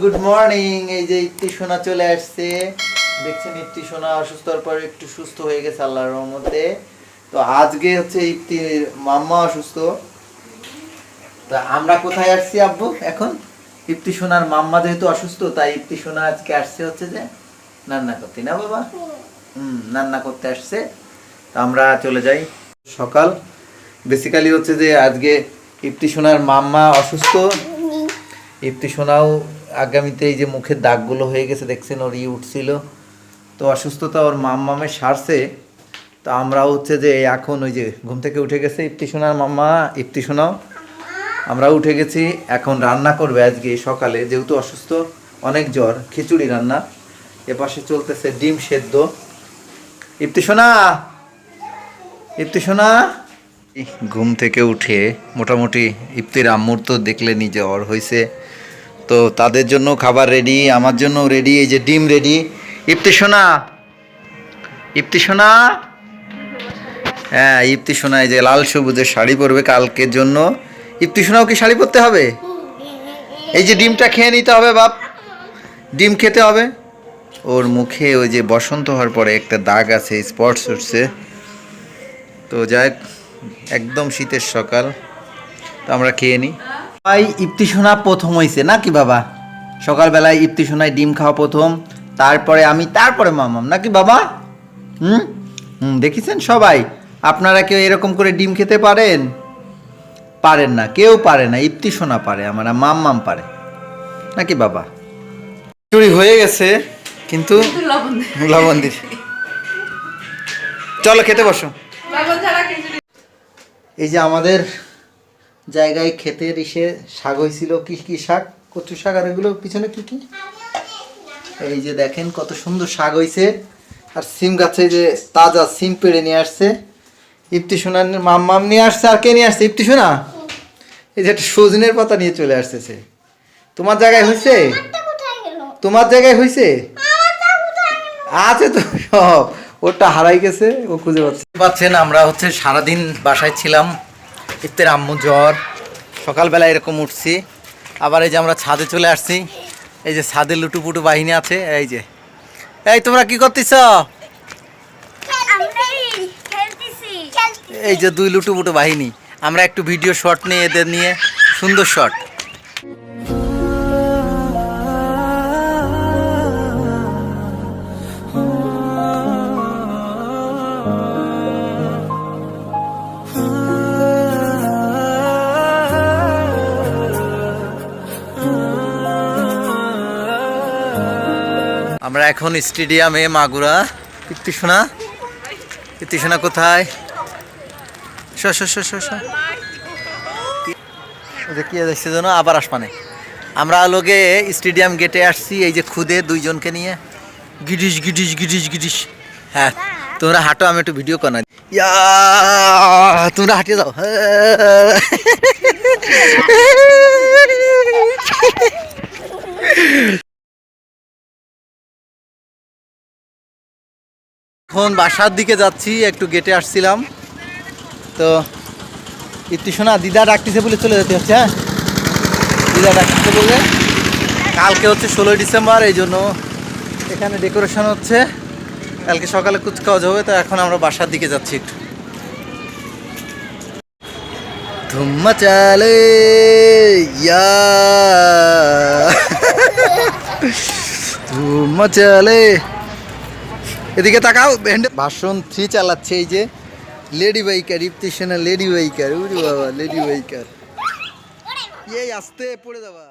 Good morning. এই যে ইত্তি সোনা চলে আসছে। দেখছেন ইত্তি সোনা অসুস্থ হওয়ার পর একটু সুস্থ হয়ে গেছে আল্লাহর রহমতে। তো আজকে হচ্ছে ইত্তির মাম্মা অসুস্থ। তা আমরা কোথায় আসছি আব্বু এখন? ইপ্তি সোনার মাম্মা যেহেতু অসুস্থ তাই ইপ্তি সোনা আজকে আসছে হচ্ছে যে রান্না করতে না বাবা? হুম রান্না করতে আসছে। তো আমরা চলে যাই সকাল। বেসিক্যালি হচ্ছে যে আজকে ইপ্তি সোনার মাম্মা অসুস্থ। ইপ্তি সোনাও আগামীতে এই যে মুখের দাগগুলো হয়ে গেছে, দেখছেন ওর ই উঠছিল। তো অসুস্থতা ওর মাম্মামে সারছে। তো আমরা হচ্ছে যে এখন ওই যে ঘুম থেকে উঠে গেছে। ইপ্তি সোনার মাম্মা ইপ্তি সোনাও আমরা উঠে গেছি, এখন রান্না করবে আজকে সকালে। যেহেতু অসুস্থ, অনেক জ্বর, খিচুড়ি রান্না। এপাশে চলতেছে ডিম সেদ্ধ। ইপ্তি সোনা ইপ্তি সোনা ঘুম থেকে উঠে মোটামুটি ইপ্তির আম্মুর তো দেখলে নিজে অর হয়েছে তো তাদের জন্য খাবার রেডি আমার জন্য রেডি এই যে ডিম রেডি ইপ্তি সোনা ইপ্তি সোনা হ্যাঁ ইপ্তি সোনা এই যে লাল সবুজের শাড়ি পরবে কালকের জন্য। ইপ্তি সোনাও কি শাড়ি পরতে হবে? এই যে ডিমটা খেয়ে নিতে হবে বাপ। ডিম খেতে হবে। ওর মুখে ওই যে বসন্ত হওয়ার পরে একটা দাগ আছে স্পটস উঠছে তো যাই একদম শীতের সকাল। তো আমরা খেয়ে নিই। ভাই ইপ্তি সোনা প্রথম হয়েছে নাকি বাবা? সকালবেলায় ইপ্তি সোনায় ডিম খাওয়া প্রথম তারপরে আমি তারপরে মামাম নাকি বাবা? হুম? হুম দেখেছেন সবাই? আপনারা কেউ এরকম করে ডিম খেতে পারেন? পারেন না কেউ পারে না ইপ্তি সোনা পারে আমার মাম্মাম পারে। নাকি বাবা? চুরি হয়ে গেছে কিন্তু লবণ দিস চলো খেতে বসো। এই যে আমাদের জায়গায় ক্ষেতের ইসে শাক হয়েছিল কি কি শাক? কচু শাক আর এগুলো পিছনে কি কি? এই যে দেখেন কত সুন্দর শাক হয়েছে আর সিম গাছে যে তাজা সিম পেড়ে নিয়ে আসছে। ইপ্তি সোনার মাম নিয়ে আসছে আর কে নিয়ে আসছে? ইপ্তি সোনা এই যে একটা সজনের পাতা নিয়ে চলে আসতেছে। তোমার জায়গায় হয়েছে তোমার জায়গায় হয়েছে আছে তো সব। ওটা হারাই গেছে ও খুঁজে পাচ্ছে। পাচ্ছেন আমরা হচ্ছে সারাদিন বাসায় ছিলাম। ইফতের আম্মু জ্বর। সকালবেলা এরকম উঠছি। আবার এই যে আমরা ছাদে চলে আসছি। এই যে ছাদে লুটুপুটু বাহিনী আছে, এই যে। এই, তোমরা কি করতেছ? এই যে দুই লুটুপুটু বাহিনী। আমরা একটু ভিডিও শট নিয়ে, এদের নিয়ে সুন্দর শট আমরা এখন স্টেডিয়ামে, মাগুরা। কীর্তিসোনা? কীর্তিসোনা কোথায়? শ শ কি দেখছে যেন? আবার আসমানে। আমরা লোকে স্টেডিয়াম গেটে আসছি, এই যে খুদে দুইজনকে নিয়ে। গিডিস গিডিস গিডিস গিডিস হ্যাঁ তোমরা হাঁটো, আমি একটু ভিডিও কর ইয়া, তোমরা হাঁটিয়ে যাও। এখন বাসার দিকে যাচ্ছি, একটু গেটে আসছিলাম। তো ইতি শোনা, দিদা ডাকতেছে বলে চলে যেতে হচ্ছে হ্যাঁ? দিদা ডাকতেছে বলে। কালকে হচ্ছে ষোলোই ডিসেম্বর, এই জন্য এখানে ডেকোরেশন হচ্ছে। কালকে সকালে কুচকাওয়াজ হবে তো এখন আমরা বাসার দিকে যাচ্ছি একটু। ধুম্মা চালে, ইয়া। ধুম্মা চালে। এদিকে তাকাও ভাষণ থ্রি চালাচ্ছে এই যে লেডি বাইকার ইপ্তিসেনা লেডি বাইকার, উরি বাবা, লেডি বাইকার। এই আসতে পড়ে যাবা।